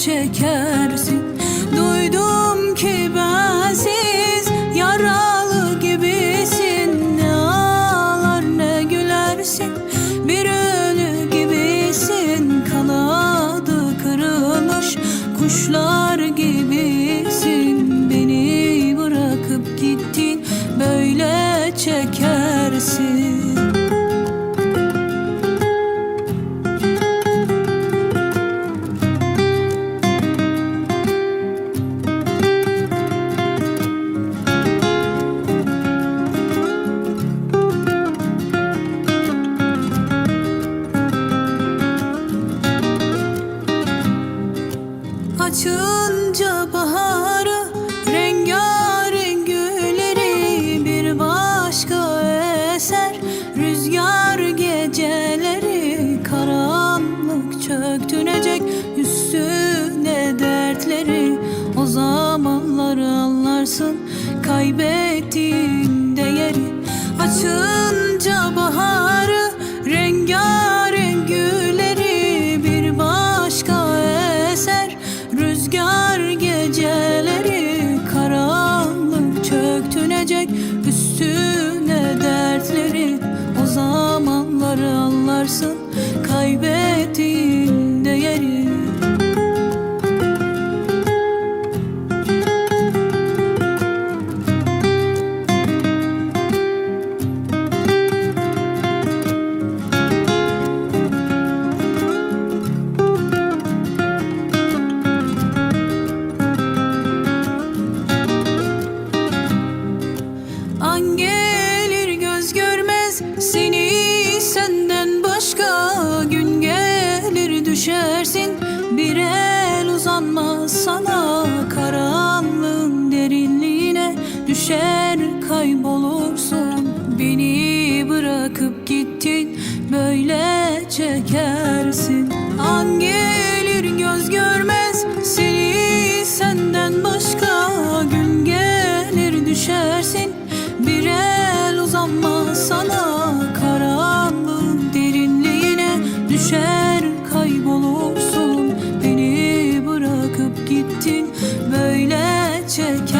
çekersin. Duydum ki bensiz yaralı gibisin. Ne ağlar ne gülersin. Bir ölü gibisin. Kanadı kırılmış kuşlar açınca baharı Rengarenk gülleri bir başka eser. Rüzgar geceleri karanlık çöktünecek Üstüne dertleri o zamanlar anlarsın. Kaybet düşersin Bir el uzanmaz sana Karanlığın derinliğine düşer kaybolursun. Beni bırakıp gittin böyle çekersin. An gelir göz görmez seni senden başka Gün gelir düşersin. Bir el uzanmaz sana Karanlığın derinliğine düşer böyle çeker